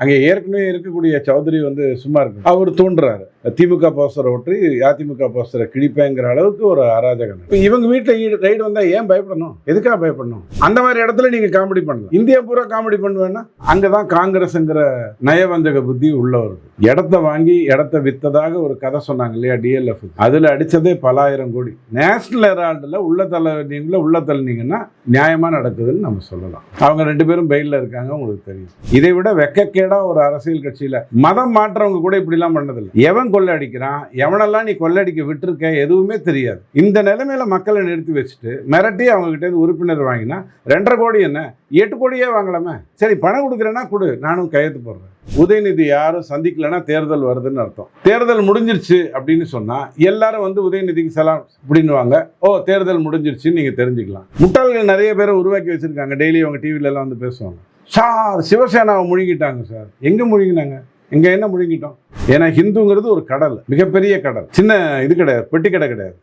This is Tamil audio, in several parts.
அங்கே ஏற்கனவே இருக்கக்கூடிய சௌத்ரி வந்து சும்மா இருக்கு. அவர் தூண்டுறாரு. திமுக போஸ்டரை ஒட்டி அதிமுக போஸ்டரை கிழிப்பேங்கிற அளவுக்கு ஒரு அராஜகம் இப்போ இவங்க வீட்டில் ரைடு வந்தால் ஏன் பயப்படணும்? எதுக்காக பயப்படணும்? அந்த மாதிரி இடத்துல நீங்கள் காமெடி பண்ணலாம். இந்தியா பூரா காமெடி பண்ணுவேன்னா அங்கதான் காங்கிரஸ்ங்கிற நயவஞ்சக புத்தி உள்ள வருது. இடத்த வாங்கி இடத்த வித்ததாக ஒரு கதை சொன்னாங்க இல்லையா டிஎல்எஃப் அதில் அடித்ததே பலாயிரம் கோடி. நேஷனல் ஹெரால்டில் உள்ள தள்ளினீங்களா உள்ள தள்ளினீங்கன்னா நியாயமாக நடக்குதுன்னு நம்ம சொல்லலாம். அவங்க ரெண்டு பேரும் பெயிலில் இருக்காங்க உங்களுக்கு தெரியும். இதை விட வெக்கக்கேடாக ஒரு அரசியல் கட்சியில் மதம் மாற்றவங்க கூட இப்படிலாம் பண்ணதில்லை. எவன் கொள்ளடிக்கிறான் எவனெல்லாம் நீ கொள்ளடிக்க விட்டுருக்க எதுவுமே தெரியாது. இந்த நிலைமையில மக்களை நிறுத்தி வச்சுட்டு மிரட்டி அவங்ககிட்ட உறுப்பினர் வாங்கினா ரெண்டரை கோடி என்ன? எட்டு கோடியே வாங்கலாமே? சரி பணம் கொடுக்குறேன்னா கொடு நானும் கையெழுத்து போடுறேன். உதயநிதி யாரும் சந்திக்கலைன்னா தேர்தல் வருதுன்னு அர்த்தம். தேர்தல் முடிஞ்சிருச்சு அப்படின்னு சொன்னா எல்லாரும் வந்து உதயநிதிக்கு செலாம் அப்படின்னுவாங்க. ஓ தேர்தல் முடிஞ்சிருச்சுன்னு நீங்க தெரிஞ்சுக்கலாம். முட்டாள்கள் நிறைய பேரை உருவாக்கி வச்சிருக்காங்க. டெய்லி அவங்க டிவில எல்லாம் வந்து பேசுவாங்க. சார் சிவசேனாவை முழுங்கிட்டாங்க சார். எங்க முழுங்கினாங்க? எங்க என்ன முழுங்கிட்டோம்? ஏன்னா ஹிந்துங்கிறது ஒரு கடல் மிகப்பெரிய கடல். சின்ன இது கிடையாது பெட்டி கடை கிடையாது.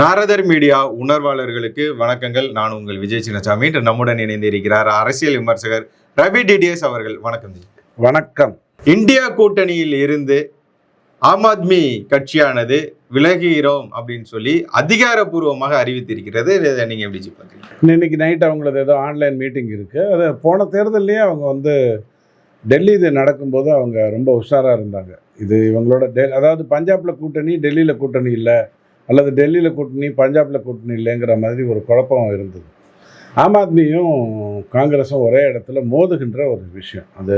நாரதர் மீடியா உணர்வாளர்களுக்கு வணக்கங்கள். நான் உங்கள் விஜய் சின்னசாமி. இன்று நம்முடன் இணைந்திருக்கிறார் அரசியல் விமர்சகர் ரவி டிடிஎஸ் அவர்கள். வணக்கம். வணக்கம். இந்தியா கூட்டணியில் இருந்து ஆம் ஆத்மி கட்சியானது விலகுகிறோம் அப்படின்னு சொல்லி அதிகாரப்பூர்வமாக அறிவித்திருக்கிறது. இதை நீங்கள் எப்படி பார்க்குறீங்க? இன்னைக்கு நைட் அவங்களது ஏதோ ஆன்லைன் மீட்டிங் இருக்குது அது போன தேர்தல்லையே அவங்க வந்து டெல்லி இது நடக்கும்போது அவங்க ரொம்ப உஷாராக இருந்தாங்க. இது இவங்களோட டெ அதாவது பஞ்சாபில் கூட்டணி டெல்லியில் கூட்டணி இல்லை. அல்லது டெல்லியில் கூட்டணி பஞ்சாபில் கூட்டணி இல்லைங்கிற மாதிரி ஒரு குழப்பம் இருந்தது. ஆம் ஆத்மியும் காங்கிரஸும் ஒரே இடத்துல மோதுகின்ற ஒரு விஷயம். அது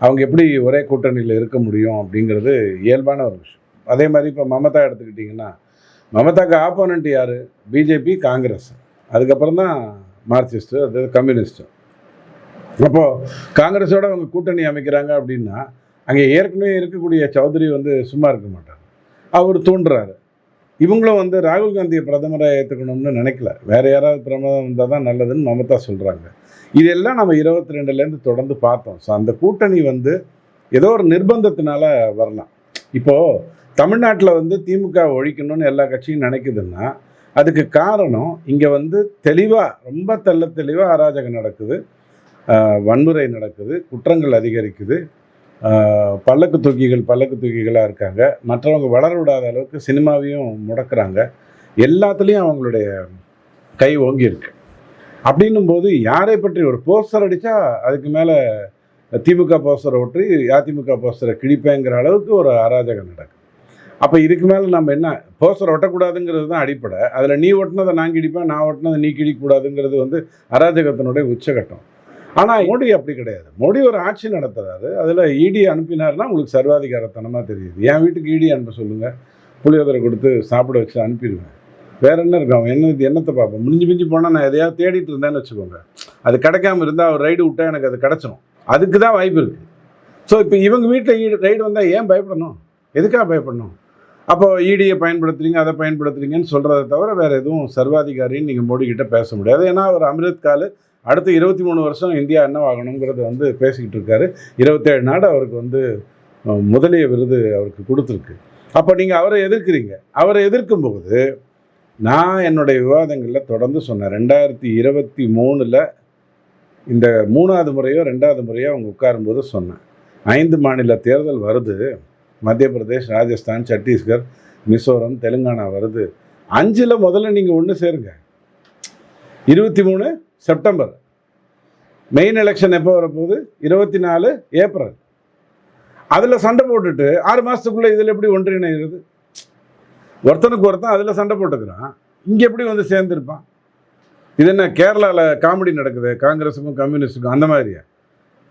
அவங்க எப்படி ஒரே கூட்டணியில் இருக்க முடியும் அப்படிங்கிறது இயல்பான ஒரு விஷயம். அதே மாதிரி இப்போ மமதா எடுத்துக்கிட்டிங்கன்னா மமதாக்கு ஆப்போனண்ட் யார்? பிஜேபி காங்கிரஸ். அதுக்கப்புறம் தான் மார்க்சிஸ்ட்டு அது கம்யூனிஸ்ட்டு அப்போது காங்கிரஸோட அவங்க கூட்டணி அமைக்கிறாங்க அப்படின்னா அங்கே ஏற்கனவே இருக்கக்கூடிய சௌத்ரி வந்து சும்மா இருக்க மாட்டார். அவர் தூண்டுறாரு. இவங்களும் வந்து ராகுல் காந்தியை பிரதமராக ஏற்றுக்கணும்னு நினைக்கல. வேறு யாராவது பிரதமர் வந்தால் தான் நல்லதுன்னு மமதா சொல்கிறாங்க இதெல்லாம் நம்ம இருபத்தி ரெண்டுலேருந்து தொடர்ந்து பார்த்தோம். ஸோ அந்த கூட்டணி வந்து ஏதோ ஒரு நிர்பந்தத்தினால வரலாம். இப்போது தமிழ்நாட்டில் வந்து திமுக ஒழிக்கணும்னு எல்லா கட்சியும் நினைக்குதுன்னா அதுக்கு காரணம் இங்கே வந்து தெளிவாக ரொம்ப தெள்ள தெளிவாக அராஜகம் நடக்குது. வன்முறை நடக்குது குற்றங்கள் அதிகரிக்குது. பல்லக்கு தூக்கிகள் பல்லக்கு தூக்கிகளாக இருக்காங்க. மற்றவங்க வளர விடாத அளவுக்கு சினிமாவையும் முடக்கிறாங்க. எல்லாத்துலேயும் அவங்களுடைய கை ஓங்கி இருக்கு. அப்படின்னும் போது யாரை பற்றி ஒரு போஸ்டர் அடித்தா அதுக்கு மேலே திமுக போஸ்டரை ஒட்டி அதிமுக போஸ்டரை கிழிப்பேங்கிற அளவுக்கு ஒரு அராஜகம் நடக்கும் அப்போ இதுக்கு மேலே நம்ம என்ன? போஸ்டர் ஒட்டக்கூடாதுங்கிறது தான் அடிப்படை. அதில் நீ ஒட்டினதை நான் கிடிப்பேன் நான் ஒட்டினதை நீ கிழிக்கக்கூடாதுங்கிறது வந்து அராஜகத்தினுடைய உச்சகட்டம். ஆனால் மோடி அப்படி கிடையாது. மோடி ஒரு ஆட்சி நடத்துறாரு. அதில் இடி அனுப்பினார்னா உங்களுக்கு சர்வாதிகாரத்தனமாக தெரியுது. என் வீட்டுக்கு இடி அனுப்ப சொல்லுங்கள் புளியோதரை கொடுத்து சாப்பிட வச்சு அனுப்பிடுவேன். வேற என்ன இருக்கும்? அவன் என்ன இது என்னத்தை பார்ப்போம்? முடிஞ்சு மிஞ்சி போனால் நான் எதையாவது தேடிட்டு இருந்தேன்னு வச்சுக்கோங்க. அது கிடைக்காம இருந்தால் அவர் ரைடு விட்டால் எனக்கு அது கிடச்சிரும். அதுக்கு தான் வாய்ப்பு இருக்குது ஸோ இப்போ இவங்க வீட்டில் ரைடு வந்தால் ஏன் பயப்படணும்? எதுக்காக பயப்படணும்? அப்போ இடியை பயன்படுத்துறீங்க அதை பயன்படுத்துறீங்கன்னு சொல்கிறத தவிர வேறு எதுவும் சர்வாதிகாரின்னு நீங்கள் மோடிக்கிட்ட பேச முடியாது. ஏன்னா அவர் அமிர்த் காலு அடுத்த இருபத்தி மூணு வருஷம் இந்தியா என்ன வந்து பேசிக்கிட்டு இருக்காரு இருபத்தேழு நாடு அவருக்கு வந்து முதலிய விருது அவருக்கு கொடுத்துருக்கு. அப்போ நீங்கள் அவரை எதிர்க்கிறீங்க. அவரை எதிர்க்கும் போது நான் என்னுடைய விவாதங்களில் தொடர்ந்து சொன்னேன். ரெண்டாயிரத்தி இருபத்தி மூணில் இந்த மூணாவது முறையோ ரெண்டாவது முறையோ அவங்க உட்காரும்போது சொன்னேன். ஐந்து மாநில தேர்தல் வருது. மத்திய பிரதேஷ் ராஜஸ்தான் சத்தீஸ்கர் மிசோரம் தெலுங்கானா வருது. அஞ்சில் முதல்ல நீங்கள் ஒன்று சேருங்க. இருபத்தி மூணு செப்டம்பர். மெயின் எலெக்ஷன் எப்போ வரப்போகுது? இருபத்தி நாலு ஏப்ரல். அதில் சண்டை போட்டுட்டு ஆறு மாதத்துக்குள்ளே இதில் எப்படி ஒன்றிணைகிறது ஒருத்தனுக்கு ஒருத்தன் அதில் சண்டை போட்டுக்கிறான். இங்கே எப்படி வந்து சேர்ந்துருப்பான்? இது என்ன கேரளாவில் காமெடி நடக்குது? காங்கிரஸுக்கும் கம்யூனிஸ்டுக்கும் அந்த மாதிரியா?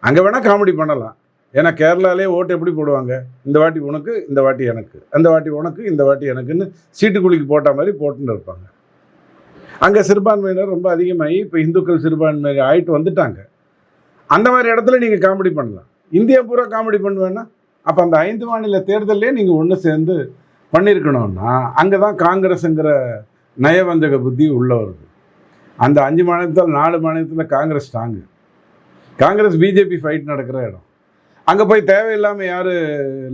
அங்கே வேணால் காமெடி பண்ணலாம். ஏன்னா கேரளாலே ஓட்டு எப்படி போடுவாங்க? இந்த வாட்டி உனக்கு இந்த வாட்டி எனக்கு. அந்த வாட்டி உனக்கு இந்த வாட்டி எனக்குன்னு சீட்டுக்குழிக்கு போட்ட மாதிரி போட்டுன்னு இருப்பாங்க. அங்கே சிறுபான்மையினர் ரொம்ப அதிகமாகி இப்போ இந்துக்கள் சிறுபான்மை ஆகிட்டு வந்துட்டாங்க. அந்த மாதிரி இடத்துல நீங்கள் காமெடி பண்ணலாம். இந்தியா பூரா காமெடி பண்ணுவேன்னா அப்போ அந்த ஐந்து மாநில தேர்தல்லே நீங்கள் ஒன்று சேர்ந்து பண்ணியிருக்கணும்னா அங்கே தான் காங்கிரஸுங்கிற நயவஞ்சக புத்தி உள்ளே வருது. அந்த அஞ்சு மாநிலத்தில் நாலு மாநிலத்தில் Congress strong Congress BJP fight நடக்கிற இடம். அங்கே போய் தேவையில்லாமல் யார்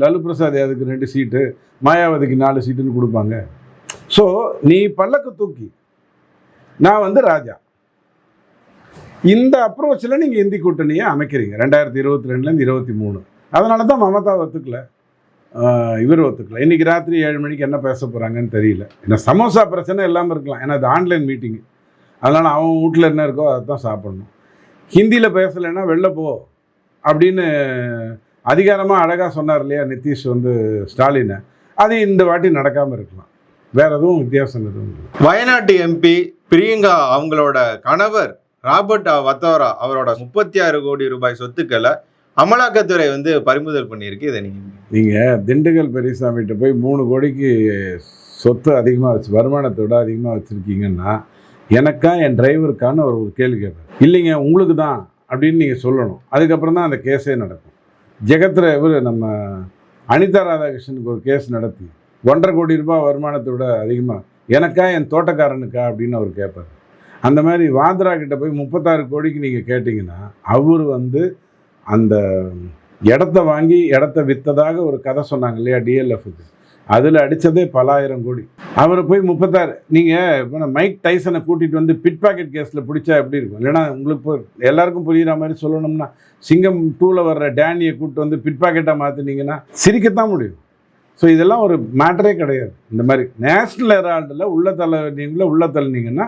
லலு பிரசாத் யாதவுக்கு ரெண்டு சீட்டு மாயாவதிக்கு நாலு சீட்டுன்னு கொடுப்பாங்க. ஸோ நீ பல்லக்கு தூக்கி நான் வந்து ராஜா. இந்த அப்ரோச்சில் நீங்கள் இந்தி கூட்டணியை அமைக்கிறீங்க. ரெண்டாயிரத்தி இருபத்தி ரெண்டுலேருந்து இருபத்தி மூணு. அதனால தான் மமதா ஒத்துக்கல. இவர் ஒத்துக்கல. இன்னைக்கு ராத்திரி ஏழு மணிக்கு என்ன பேச போகிறாங்கன்னு தெரியல. ஏன்னா சமோசா பிரச்சனை இல்லாமல் இருக்கலாம். ஏன்னா அது ஆன்லைன் மீட்டிங்கு அதனால் அவன் வீட்டில் என்ன இருக்கோ அதை தான் சாப்பிடணும். ஹிந்தியில் பேசலைன்னா வெளில போ அப்படின்னு அதிகாரமாக அழகாக சொன்னார் இல்லையா நிதிஷ் வந்து ஸ்டாலினை. அது இந்த வாட்டி நடக்காமல் இருக்கலாம். வேற எதுவும் வித்தியாசம் எதுவும் இல்லை. வயநாட்டு எம்பி பிரியங்கா அவங்களோட கணவர் ராபர்ட் வத்தோரா அவரோட முப்பத்தி ஆறு கோடி ரூபாய் சொத்துக்களை அமலாக்கத்துறை வந்து பறிமுதல் பண்ணியிருக்கு. இதை நீங்கள் நீங்கள் திண்டுக்கல் பெரியசாமிகிட்ட போய் மூணு கோடிக்கு சொத்து அதிகமாக வச்சு வருமானத்தோட அதிகமாக வச்சுருக்கீங்கன்னா எனக்கா என் டிரைவருக்கான்னு ஒரு கேள்வி கேட்பேன் இல்லைங்க உங்களுக்கு தான் அப்படின்னு நீங்கள் சொல்லணும். அதுக்கப்புறம் தான் அந்த கேஸே நடக்கும். ஜெகத்தில் இவர் நம்ம அனிதா ராதாகிருஷ்ணனுக்கு ஒரு கேஸ் நடத்தி ஒன்றரை கோடி ரூபாய் வருமானத்தோட அதிகமாக எனக்கா என் தோட்டக்காரனுக்கா அப்படின்னு அவர் கேட்பார் அந்த மாதிரி வாத்ரா கிட்ட போய் முப்பத்தாறு கோடிக்கு நீங்கள் கேட்டிங்கன்னா அவர் வந்து அந்த இடத்த வாங்கி இடத்த விற்றதாக ஒரு கதை சொன்னாங்க இல்லையா டிஎல்எஃப்க்கு அதில் அடித்ததே பலாயிரம் கோடி. அவரை போய் முப்பத்தாறு நீங்கள் இப்போ மைக் டைசனை கூட்டிகிட்டு வந்து பிட் பாக்கெட் கேஸில் பிடிச்சா எப்படி இருக்கும்? இல்லைன்னா உங்களுக்கு எல்லாருக்கும் புரிகிற மாதிரி சொல்லணும்னா சிங்கம் டூவில் வர்ற டேனியை கூப்பிட்டு வந்து பிட் பாக்கெட்டாக மாற்றினீங்கன்னா சிரிக்கத்தான் முடியும். ஸோ இதெல்லாம் ஒரு மேட்டரே கிடையாது. இந்த மாதிரி நேஷ்னல் ஹெரால்டில் உள்ள தள்ள நீங்கள உள்ள தள்ளினீங்கன்னா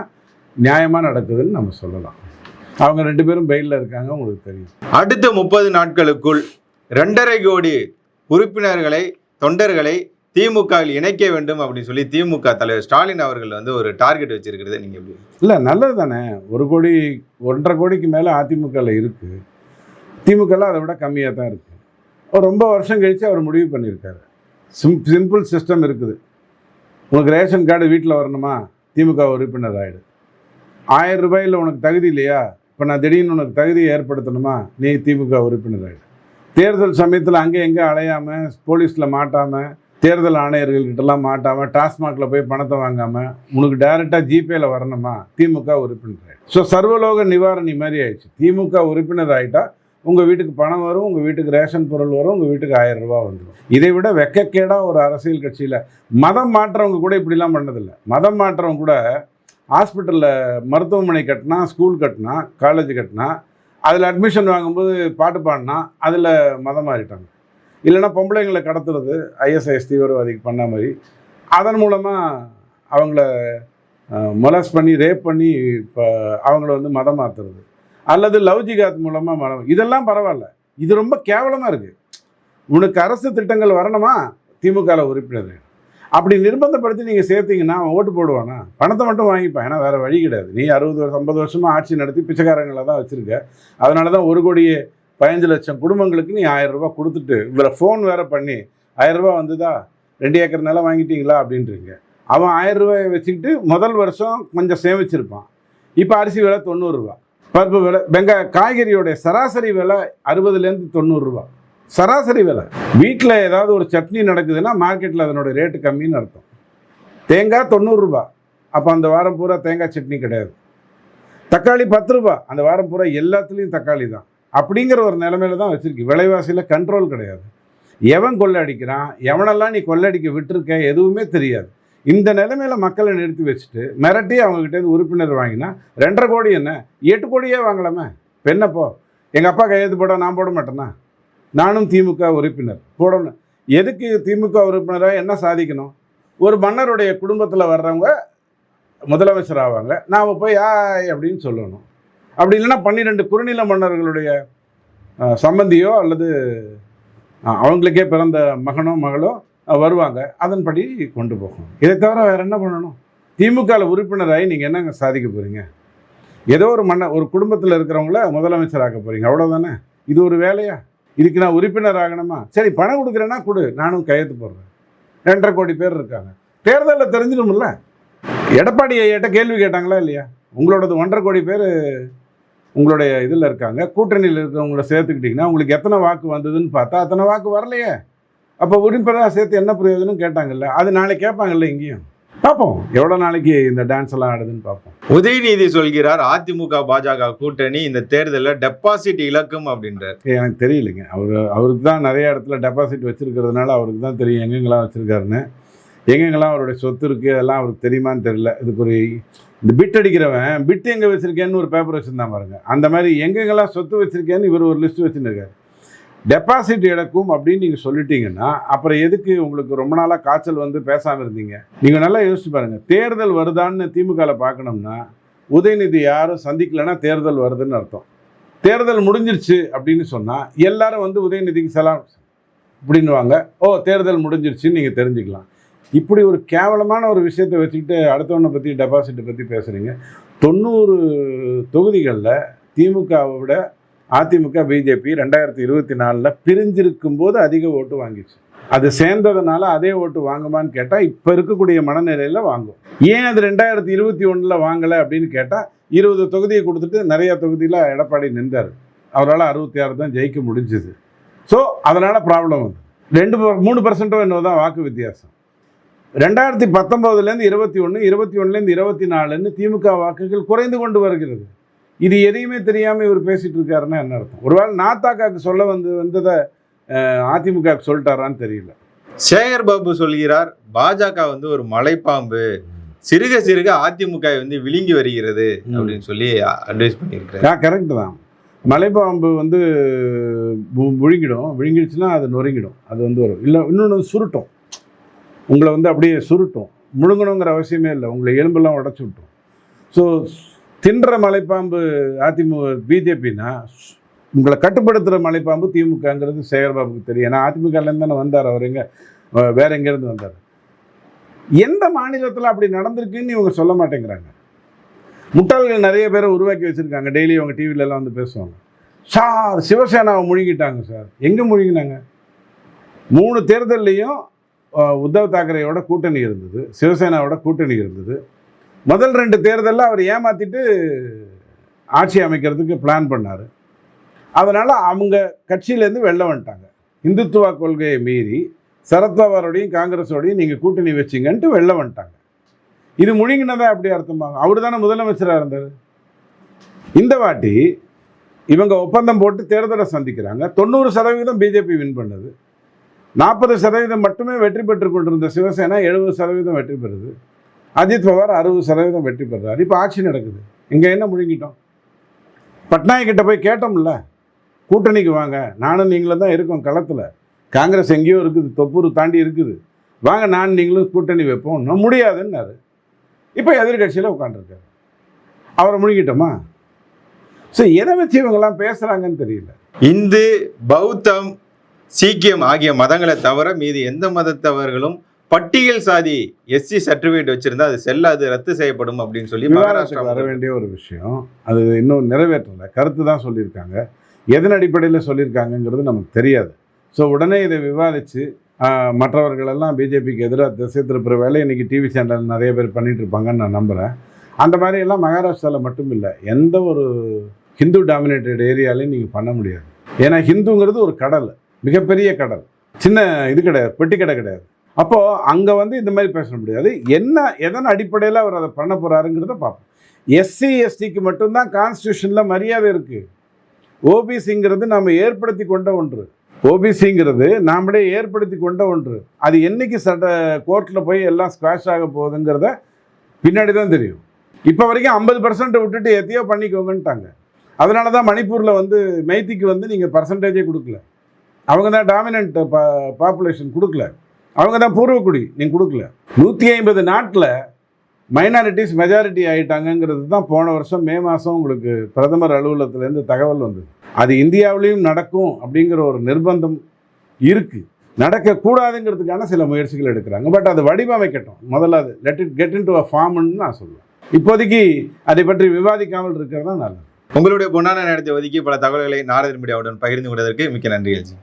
நியாயமாக நடக்குதுன்னு நம்ம சொல்லலாம். அவங்க ரெண்டு பேரும் பெயிலில் இருக்காங்க உங்களுக்கு தெரியும். அடுத்த முப்பது நாட்களுக்குள் ரெண்டரை கோடி உறுப்பினர்களை தொண்டர்களை திமுகவில் இணைக்க வேண்டும் அப்படின்னு சொல்லி திமுக தலைவர் ஸ்டாலின் அவர்கள் வந்து ஒரு டார்கெட் வச்சிருக்கிறத நீங்க எப்படி இல்லை நல்லது தானே ஒரு கோடி ஒன்றரை கோடிக்கு மேலே அதிமுகவில் இருக்குது திமுகவில் அதை விட கம்மியாக தான் இருக்குது ரொம்ப வருஷம் கழித்து அவர் முடிவு பண்ணியிருக்காரு. சிம் சிம்பிள் சிஸ்டம் இருக்குது. உனக்கு ரேஷன் கார்டு வீட்டில் வரணுமா? திமுக உறுப்பினர் ஆகிடு ஆயிரம் ரூபாயில் உனக்கு தகுதி இல்லையா? இப்போ நான் திடீர்னு உனக்கு தகுதியை ஏற்படுத்தணுமா? நீ திமுக உறுப்பினர் ஆகிடு தேர்தல் சமயத்தில் அங்கே எங்கே அலையாமல் போலீஸில் மாட்டாமல் தேர்தல் ஆணையர்கள்கிட்டலாம் மாட்டாமல் டாஸ்மாகில் போய் பணத்தை வாங்காமல் உனக்கு டைரெக்டாக ஜிபேயில் வரணுமா? திமுக உறுப்பினர் ஆகிடு ஸோ சர்வலோக நிவாரணி மாதிரி ஆயிடுச்சு. திமுக உறுப்பினர் ஆகிட்டா உங்கள் வீட்டுக்கு பணம் வரும் உங்கள் வீட்டுக்கு ரேஷன் பொருள் வரும் உங்கள் வீட்டுக்கு ஆயிரம் ரூபா வந்துடும் இதை விட வெக்கக்கேடாக ஒரு அரசியல் கட்சியில் மதம் மாற்றவங்க கூட இப்படிலாம் பண்ணதில்லை. மதம் மாற்றவங்க கூட ஹாஸ்பிட்டலில் மருத்துவமனை கட்டினா ஸ்கூல் கட்டினா காலேஜ் கட்டினா அதில் அட்மிஷன் வாங்கும்போது பாட்டு பாடினா அதில் மதம் மாறிட்டாங்க. இல்லைன்னா பொம்பளைங்களை கடத்துறது ஐஎஸ்ஐஎஸ் தீவிரவாதிக்கு பண்ண மாதிரி. அதன் மூலமாக அவங்கள மொலஸ் பண்ணி ரேப் பண்ணி இப்போ அவங்கள வந்து மதம் மாற்றுறது அல்லது லவ் ஜிகாத் மூலமாக மதம் இதெல்லாம் பரவாயில்ல. இது ரொம்ப கேவலமாக இருக்குது உனக்கு அரசு திட்டங்கள் வரணுமா? திமுகவில் உறுப்பினர். அப்படி நிர்பந்தப்படுத்தி நீங்கள் சேர்த்தீங்கன்னா அவன் ஓட்டு போடுவானா? பணத்தை மட்டும் வாங்கிப்பான். ஏன்னா வேறு வழி கிடையாது. நீ அறுபது வருஷம் ஐம்பது வருஷமாக ஆட்சி நடத்தி பிச்சைக்காரங்களை தான் வச்சுருக்க. அதனால தான் ஒரு கோடி பதினஞ்சு லட்சம் குடும்பங்களுக்கு நீ ஆயிரம் கொடுத்துட்டு இவரை ஃபோன் வேற பண்ணி ஆயிரரூபா வந்துதா? ரெண்டு ஏக்கர் நிலம் வாங்கிட்டீங்களா? அப்படின்றீங்க. அவன் ஆயிரம் ரூபாயை வச்சுக்கிட்டு முதல் வருஷம் கொஞ்சம் சேமிச்சிருப்பான். இப்போ அரிசி விலை தொண்ணூறுரூவா பருப்பு விலை வெங்காய காய்கறியோடைய சராசரி விலை அறுபதுலேருந்து தொண்ணூறுரூவா சராசரி விலை. வீட்டில் ஏதாவது ஒரு சட்னி நடக்குதுன்னா மார்க்கெட்டில் அதனோட ரேட்டு கம்மின்னு அர்த்தம். தேங்காய் தொண்ணூறுரூபா அப்போ அந்த வாரம் பூரா தேங்காய் சட்னி கிடையாது. தக்காளி பத்து ரூபா. அந்த வாரம் பூரா எல்லாத்துலேயும் தக்காளி தான். அப்படிங்கிற ஒரு நிலைமையில தான் வச்சுருக்கு. விலைவாசியில் கண்ட்ரோல் கிடையாது. எவன் கொள்ளை அடிக்கிறான்? எவனெல்லாம் நீ கொள்ளடிக்க விட்டுருக்க? எதுவுமே தெரியாது. இந்த நிலைமையில மக்களை நிறுத்தி வச்சுட்டு மிரட்டி அவங்ககிட்ட உறுப்பினர் வாங்கினா ரெண்டரை கோடி என்ன? எட்டு கோடியே வாங்கலாமே. பெண்ணப்போ என்னப்போ எங்கள் அப்பா கையெழுத்து போட நான் போட மாட்டேனா? நானும் திமுக உறுப்பினர். போடணும். எதுக்கு திமுக உறுப்பினராக என்ன சாதிக்கணும்? ஒரு மன்னருடைய குடும்பத்தில் வர்றவங்க முதலமைச்சர் ஆவாங்க. நாம் போய் ஆய் அப்படின்னு சொல்லணும். அப்படி இல்லைன்னா பன்னிரெண்டு குறுநில மன்னர்களுடைய சம்பந்தியோ அல்லது அவங்களுக்கே பிறந்த மகனோ மகளோ வருவாங்க. அதன்படி கொண்டு போகணும். இதை தவிர வேற என்ன பண்ணணும்? திமுகவில் உறுப்பினராகி நீங்கள் என்னங்க சாதிக்க போகிறீங்க ஏதோ ஒரு மன்ன ஒரு குடும்பத்தில் இருக்கிறவங்கள முதலமைச்சர் ஆக்க போகிறீங்க அவ்வளோதானே இது ஒரு வேலையா? இதுக்கு நான் உறுப்பினர் ஆகணுமா? சரி பணம் கொடுக்குறேன்னா கொடு. நானும் கையெழுத்து போடுறேன். ரெண்டரை கோடி பேர் இருக்காங்க. தேர்தலில் தெரிஞ்சிடும்ல? எடப்பாடி ஐயாட்ட கேள்வி கேட்டாங்களா இல்லையா? உங்களோடது ஒன்றரை கோடி பேர் உங்களுடைய இதில் இருக்காங்க. கூட்டணியில் இருக்கிறவங்கள சேர்த்துக்கிட்டிங்கன்னா உங்களுக்கு எத்தனை வாக்கு வந்ததுன்னு பார்த்தா அத்தனை வாக்கு வரலையே. அப்போ உறுப்பினராக சேர்த்து என்ன பிரயோஜனம் கேட்டாங்கல்ல? அது நாளைக்கு கேட்பாங்கல்ல இங்கேயும். பார்ப்போம். எவ்வளோ நாளைக்கு இந்த டான்ஸ் எல்லாம் ஆடுதுன்னு பார்ப்போம். உதயநிதி சொல்கிறார் அதிமுக பாஜக கூட்டணி இந்த தேர்தலில் டெபாசிட் இழக்கும் அப்படின்றார். எனக்கு தெரியலைங்க. அவர் அவருக்கு தான் நிறைய இடத்துல டெபாசிட் வச்சுருக்கிறதுனால அவருக்கு தான் தெரியும் எங்கெங்கெல்லாம் வச்சுருக்காருன்னு. எங்கெங்கெல்லாம் அவருடைய சொத்து இருக்குது அதெல்லாம் அவருக்கு தெரியுமான்னு தெரியல. இதுக்கு ஒரு இந்த பிட் அடிக்கிறவன் பிட் எங்கே வச்சிருக்கேன்னு ஒரு பேப்பர் வச்சுருந்தான் பாருங்க. அந்த மாதிரி எங்கெங்கெல்லாம் சொத்து வச்சிருக்கேன்னு இவர் ஒரு லிஸ்ட் வச்சுருக்காரு டெபாசிட் இழக்கும் அப்படின்னு நீங்கள் சொல்லிட்டீங்கன்னா அப்புறம் எதுக்கு உங்களுக்கு ரொம்ப நாளாக காய்ச்சல் வந்து பேசாமல் இருந்தீங்க? நீங்கள் நல்லா யோசிச்சு பாருங்கள் தேர்தல் வருதான்னு திமுகவில் பார்க்கணும்னா உதயநிதி யாரும் சந்திக்கலைன்னா தேர்தல் வருதுன்னு அர்த்தம். தேர்தல் முடிஞ்சிருச்சு அப்படின்னு சொன்னால் எல்லாரும் வந்து உதயநிதிக்கு செலாம் இப்படின்னுவாங்க ஓ தேர்தல் முடிஞ்சிருச்சுன்னு நீங்கள் தெரிஞ்சுக்கலாம். இப்படி ஒரு கேவலமான ஒரு விஷயத்தை வச்சுக்கிட்டு அடுத்தவனை பற்றி டெபாசிட்டை பற்றி பேசுகிறீங்க தொண்ணூறு தொகுதிகளில் திமுகவை விட அதிமுக பிஜேபி ரெண்டாயிரத்தி இருபத்தி நாலில் பிரிஞ்சிருக்கும் போது அதிக ஓட்டு வாங்கிச்சு. அது சேர்ந்ததுனால அதே ஓட்டு வாங்குமான்னு கேட்டால் இப்போ இருக்கக்கூடிய மனநிலையில் வாங்கும். ஏன் அது ரெண்டாயிரத்தி இருபத்தி ஒன்றில் வாங்கலை அப்படின்னு கேட்டால் இருபது தொகுதியை கொடுத்துட்டு நிறைய தொகுதியில் எடப்பாடி நின்றார். அவரால் அறுபத்தி ஆறு தான் ஜெயிக்க முடிஞ்சுது. ஸோ அதனால் ப்ராப்ளம் வந்து ரெண்டு மூணு பர்சன்ட்டோ என்னவோ தான் வாக்கு வித்தியாசம். ரெண்டாயிரத்தி பத்தொம்போதுலேருந்து இருபத்தி ஒன்று இருபத்தி ஒன்றுலேருந்து இருபத்தி நாலுன்னு திமுக வாக்குகள் குறைந்து கொண்டு வருகிறது. இது எதையுமே தெரியாமல் இவர் பேசிட்டு இருக்காருன்னா என்ன அர்த்தம்? ஒருவேளை நாத்தாக்காக்கு சொல்ல வந்து வந்ததை அதிமுகவுக்கு சொல்லிட்டாரான்னு தெரியல. சேகர் பாபு சொல்கிறார் பாஜக வந்து ஒரு மலைப்பாம்பு சிறுக சிறுக அதிமுக வந்து விழுங்கி வருகிறது அப்படின்னு சொல்லி அட்வைஸ் பண்ணியிருக்கிறார். ஆ கரெக்டு தான். மலைப்பாம்பு வந்து மு- முழுங்கிடும். விழுங்கிடுச்சுன்னா அது நொறுங்கிடும். அது வந்து வரும் இல்லை இன்னொன்று சுருட்டும். உங்களை வந்து அப்படியே சுருட்டும். முழுங்கணுங்கிற அவசியமே இல்லை. உங்களை எலும்பெல்லாம் உடச்சி விட்டுரும் ஸோ தின்ற மலைப்பாம்பு அதிமுக பிஜேபின்னா உங்களை கட்டுப்படுத்துகிற மலைப்பாம்பு திமுகங்கிறது சேகர்பாபுக்கு தெரியும். ஏன்னா அதிமுகலேருந்து தானே வந்தார் அவர். எங்கே வேற எங்கேருந்து வந்தார்? எந்த மாநிலத்தில் அப்படி நடந்திருக்குன்னு இவங்க சொல்ல மாட்டேங்கிறாங்க. முட்டாள்கள் நிறைய பேரை உருவாக்கி வச்சுருக்காங்க. டெய்லி அவங்க டிவில வந்து பேசுவாங்க. சார் சிவசேனாவை முழுங்கிட்டாங்க சார். எங்கே முழுங்கினாங்க? மூணு தேர்தல்லையும் உத்தவ் தாக்கரேயோட கூட்டணி இருந்தது. சிவசேனாவோட கூட்டணி இருந்தது. முதல் ரெண்டு தேர்தலில் அவர் ஏமாற்றிட்டு ஆட்சி அமைக்கிறதுக்கு பிளான் பண்ணார். அதனால் அவங்க கட்சியிலேருந்து வெளில வந்துட்டாங்க. இந்துத்துவா கொள்கையை மீறி சரத்பவாரோடையும் காங்கிரஸோடையும் நீங்கள் கூட்டணி வச்சிங்கன்ட்டு வெளில வந்துட்டாங்க. இது முழுங்கினதா அப்படி அர்த்தமாகும் அவர் தானே முதலமைச்சராக இருந்தார். இந்த வாட்டி இவங்க ஒப்பந்தம் போட்டு தேர்தலை சந்திக்கிறாங்க. தொண்ணூறு சதவீதம் பிஜேபி வின் பண்ணுது. நாற்பது சதவீதம் மட்டுமே வெற்றி பெற்று கொண்டிருந்த சிவசேனா எழுபது சதவீதம் வெற்றி பெறுது. அஜித் பவார் அறுபது சதவீதம் வெற்றி பெறுறாரு. இப்போ ஆட்சி நடக்குது. இங்கே என்ன முழுங்கிட்டோம்? பட்நாயக்கிட்ட போய் கேட்டோம்ல கூட்டணிக்கு வாங்க. நானும் நீங்களும் தான் இருக்கோம் களத்தில். காங்கிரஸ் எங்கேயோ இருக்குது தொப்பூர் தாண்டி இருக்குது. வாங்க நான் நீங்களும் கூட்டணி வைப்போம். நான் முடியாதுன்னாரு. இப்போ எதிர்கட்சியில் உட்காந்துருக்காரு அவரை முழுங்கிட்டோமா? ஸோ எதை வச்சு இவங்கெல்லாம் பேசுகிறாங்கன்னு தெரியல. இந்து பௌத்தம் சீக்கியம் ஆகிய மதங்களை தவிர மீதி எந்த மதத்தவர்களும் பட்டியல் சாதி எஸ்சி சர்டிபிகேட் வச்சிருந்தா அது செல்லாது ரத்து செய்யப்படும் அப்படின்னு சொல்லி மகாராஷ்டிரா வர வேண்டிய ஒரு விஷயம். அது இன்னும் நிறைவேற்றலை. கருத்து தான் சொல்லியிருக்காங்க. எதன் அடிப்படையில் சொல்லியிருக்காங்கங்கிறது நமக்கு தெரியாது. ஸோ உடனே இதை விவாதித்து மற்றவர்களெல்லாம் பிஜேபிக்கு எதிராக திசை திருப்புற வேலை இன்னைக்கு டிவி சேனல் நிறைய பேர் பண்ணிட்டு இருப்பாங்கன்னு நான் நம்புகிறேன் அந்த மாதிரி எல்லாம் மகாராஷ்டிராவில் மட்டும் இல்லை. எந்த ஒரு ஹிந்து டாமினேட்டட் ஏரியாலையும் நீங்கள் பண்ண முடியாது. ஏன்னா ஹிந்துங்கிறது ஒரு கடல். மிகப்பெரிய கடல். சின்ன இது கிடையாது. பெட்டி கடை கிடையாது. அப்போது அங்கே வந்து இந்த மாதிரி பேச முடியாது. என்ன எதன் அடிப்படையில் அவர் அதை பண்ண போகிறாருங்கிறத பார்ப்போம். எஸ்சி எஸ்டிக்கு மட்டும்தான் கான்ஸ்டியூஷனில் மரியாதை இருக்குது ஓபிசிங்கிறது நாம் ஏற்படுத்தி கொண்ட ஒன்று. ஓபிசிங்கிறது நாமளே ஏற்படுத்தி கொண்ட ஒன்று. அது என்னைக்கு சட்ட கோர்ட்டில் போய் எல்லாம் ஸ்குவாஷ் ஆக போகுதுங்கிறத பின்னாடி தான் தெரியும். இப்போ வரைக்கும் ஐம்பது பர்சன்ட் விட்டுட்டு எத்தையோ பண்ணிக்கோங்கன்ட்டாங்க. அதனால தான் மணிப்பூரில் வந்து மைத்திக்கு வந்து நீங்கள் பர்சன்டேஜே கொடுக்கல. அவங்க தான் டாமினன்ட் பா பாப்புலேஷன் கொடுக்கல. அவங்க தான் பூர்வக்குடி நீங்கள் கொடுக்கல. நூற்றி ஐம்பது நாட்டில் மைனாரிட்டிஸ் மெஜாரிட்டி ஆகிட்டாங்கங்கிறது தான் போன வருஷம் மே மாதம் உங்களுக்கு பிரதமர் அலுவலகத்திலேருந்து தகவல் வந்தது. அது இந்தியாவிலையும் நடக்கும் அப்படிங்கிற ஒரு நிர்பந்தம் இருக்குது நடக்கக்கூடாதுங்கிறதுக்கான சில முயற்சிகள் எடுக்கிறாங்க. பட் அது வடிவமைக்கட்டும். முதல்ல அது let it get into a ஃபார்ம்னு நான் சொல்லுவேன். இப்போதைக்கு அதை பற்றி விவாதிக்காமல் இருக்கிறது தான் நல்லது. உங்களுடைய பொன்னான நேரத்தை ஒதுக்கி பல தகவல்களை நாரதர் மீடியாவுடன் பகிர்ந்து கொண்டதற்கு மிக்க நன்றி எல்ஜி